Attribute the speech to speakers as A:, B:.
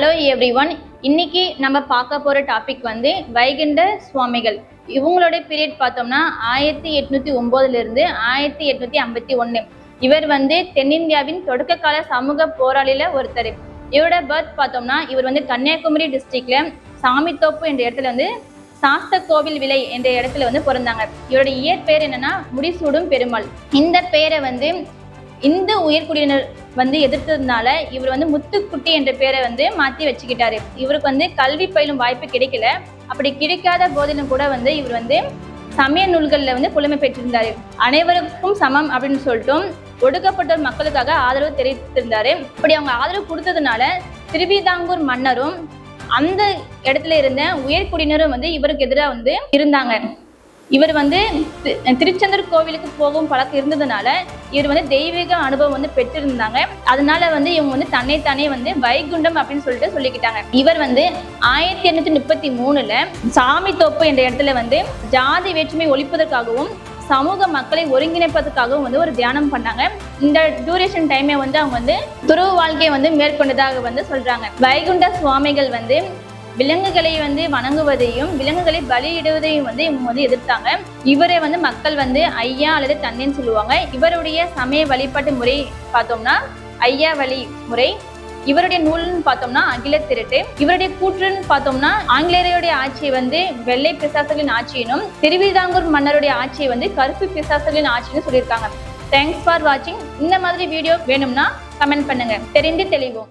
A: Hello every one இன்னைக்கு நம்ம பார்க்க போகிற டாபிக் வந்து வைகுண்ட சுவாமிகள். இவங்களோட பீரியட் பார்த்தோம்னா ஆயிரத்தி எட்நூத்தி ஒம்போதுலேருந்து ஆயிரத்தி எட்நூத்தி ஐம்பத்தி ஒன்று இவர் வந்து தென்னிந்தியாவின் தொடக்க கால சமூக போராளியில் ஒருத்தர். இவரோட பர்த் பார்த்தோம்னா இவர் வந்து கன்னியாகுமரி டிஸ்ட்ரிக்ட்ல சாமித்தோப்பு என்ற இடத்துல வந்து சாஸ்த கோவில் விலை என்ற இடத்துல வந்து பிறந்தாங்க. இவரோட இயற்பெயர் என்னன்னா முடிசூடும் பெருமாள். இந்த பெயரை வந்து இந்து உயர்குடியினர் வந்து எதிர்த்ததுனால இவர் வந்து முத்துக்குட்டி என்ற பேரை வந்து மாற்றி வச்சுக்கிட்டாரு. இவருக்கு வந்து கல்வி பயிலும் வாய்ப்பு கிடைக்கல. அப்படி கிடைக்காத போதிலும் கூட வந்து இவர் வந்து சமய நூல்களில் வந்து புலமை பெற்றிருந்தார். அனைவருக்கும் சமம் அப்படின்னு சொல்லிட்டும் ஒடுக்கப்பட்டோர் மக்களுக்காக ஆதரவு தெரிவித்திருந்தாரு. அப்படி அவங்க ஆதரவு கொடுத்ததுனால திருவிதாங்கூர் மன்னரும் அந்த இடத்துல இருந்த உயர்குடியினரும் வந்து இவருக்கு எதிராக வந்து இருந்தாங்க. இவர் வந்து தி- திருச்செந்தூர் கோவிலுக்கு போகும் பழக்கம் இருந்ததுனால இவர் வந்து தெய்வீக அனுபவம் வந்து பெற்றிருந்தாங்க. அதனால வந்து இவங்க வந்து தன்னைத்தானே வந்து வைகுண்டம் அப்படின்னு சொல்லிட்டு சொல்லிக்கிட்டாங்க. இவர் வந்து ஆயிரத்தி எண்ணூத்தி முப்பத்தி மூணுல சாமித்தோப்பு என்ற இடத்துல வந்து ஜாதி வேற்றுமை ஒழிப்பதற்காகவும் சமூக மக்களை ஒருங்கிணைப்பதற்காகவும் வந்து ஒரு தியானம் பண்ணாங்க. இந்த டியூரேஷன் டைமை வந்து அவங்க வந்து துருவ வாழ்க்கையை வந்து மேற்கொண்டதாக வந்து சொல்றாங்க. வைகுண்ட சுவாமிகள் வந்து விலங்குகளை வந்து வணங்குவதையும் விலங்குகளை பலியிடுவதையும் வந்து இவங்க வந்து எதிர்த்தாங்க. இவரை வந்து மக்கள் வந்து ஐயா அல்லது தன்னின்னு சொல்லுவாங்க. இவருடைய சமய வழிபாட்டு முறை பார்த்தோம்னா ஐயா வழி முறை. இவருடைய நூல்னு பார்த்தோம்னா அகில திருட்டு. இவருடைய கூற்றுன்னு பார்த்தோம்னா ஆங்கிலேயருடைய ஆட்சியை வந்து வெள்ளை பிசாசுகளின் ஆட்சியினும் திருவிதாங்கூர் மன்னருடைய ஆட்சியை வந்து கருப்பு பிசாசுகளின் ஆட்சின்னு சொல்லியிருக்காங்க. தேங்க்ஸ் ஃபார் வாட்சிங் இந்த மாதிரி வீடியோ வேணும்னா கமெண்ட் பண்ணுங்க. தெரிந்து தெளிவோம்.